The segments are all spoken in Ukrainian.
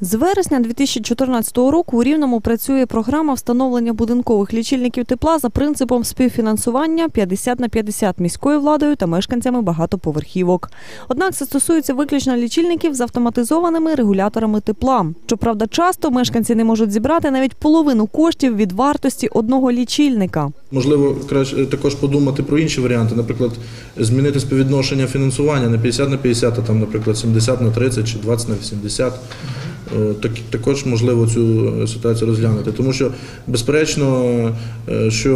З вересня 2014 року у Рівному працює програма встановлення будинкових лічильників тепла за принципом співфінансування 50 на 50 міською владою та мешканцями багатоповерхівок. Однак це стосується виключно лічильників з автоматизованими регуляторами тепла. Щоправда, часто мешканці не можуть зібрати навіть половину коштів від вартості одного лічильника. Можливо, краще також подумати про інші варіанти, наприклад, змінити співвідношення фінансування не 50 на 50, а там, наприклад, 70 на 30 чи 20 на 80. Е, Так, також можливо цю ситуацію розглянути, тому що безперечно, е, що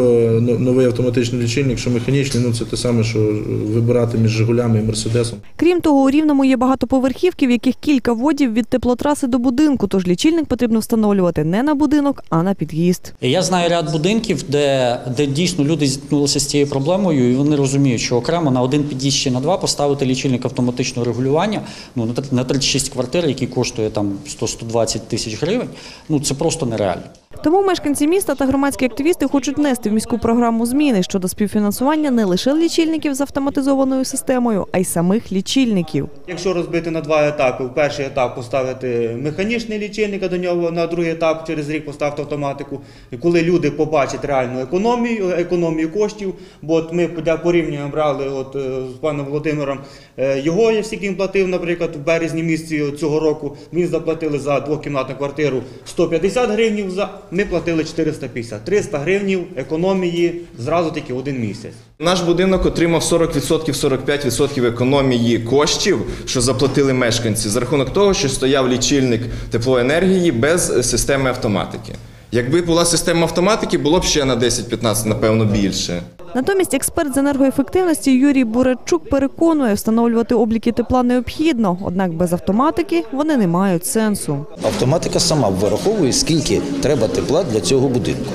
новий автоматичний лічильник, що механічний, ну це те саме, що вибирати між Жигулями і Мерседесом. Крім того, у Рівному є багатоповерхівки, в яких кілька водів від теплотраси до будинку, тож лічильник потрібно встановлювати не на будинок, а на під'їзд. Я знаю ряд будинків, де, де дійсно люди зіткнулися з цією проблемою, і вони розуміють, що окремо на один під'їзд чи на два поставити лічильник автоматичного регулювання ну, на тр- на 36 квартир, який коштує там 100-120 тисяч гривень, ну це просто нереально. Тому мешканці міста та громадські активісти хочуть внести в міську програму зміни щодо співфінансування не лише лічильників з автоматизованою системою, а й самих лічильників. Якщо розбити на два етапи, в перший етап поставити механічний лічильник, а до нього на другий етап через рік поставити автоматику. Коли люди побачать реальну економію, економію коштів, бо от ми для порівняння брали от, е, з паном Володимиром е, його, я він платив, наприклад, в березні місяці цього року, він заплатили за двокімнатну квартиру 150 гривнів, за, ми платили 450. 300 гривнів економії зразу тільки один місяць. Наш будинок отримав 40% 45% економії коштів, що заплатили мешканці, за рахунок того, що стояв лічильник теплоенергії без системи автоматики. Якби була система автоматики, було б ще на 10-15, напевно, більше. Натомість експерт з енергоефективності Юрій Бурачук переконує, встановлювати обліки тепла необхідно, однак без автоматики вони не мають сенсу. Автоматика сама вираховує, скільки треба тепла для цього будинку.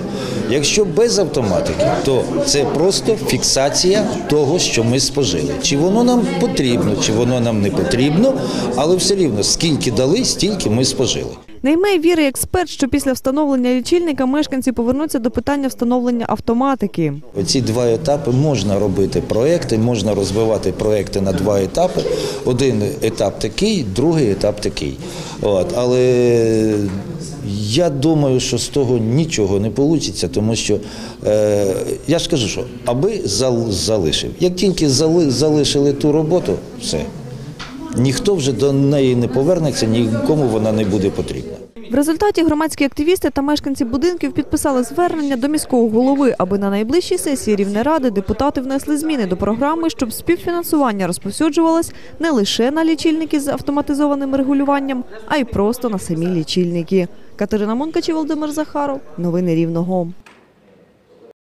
Якщо без автоматики, то це просто фіксація того, що ми спожили. Чи воно нам потрібно, чи воно нам не потрібно, але все рівно скільки дали, стільки ми спожили. Не йме віри експерт, що після встановлення лічильника мешканці повернуться до питання встановлення автоматики. Ці два етапи можна робити проекти, можна розвивати проекти на два етапи. Один етап такий, другий етап такий. От. Але я думаю, що з того нічого не вийде, тому що е, я ж кажу, що аби залишив. Як тільки залишили ту роботу, все. Ніхто вже до неї не повернеться, нікому вона не буде потрібна. В результаті громадські активісти та мешканці будинків підписали звернення до міського голови, аби на найближчій сесії Рівнеради депутати внесли зміни до програми, щоб співфінансування розповсюджувалось не лише на лічильники з автоматизованим регулюванням, а й просто на самі лічильники. Катерина Монкач і Володимир Захаров. Новини Рівного.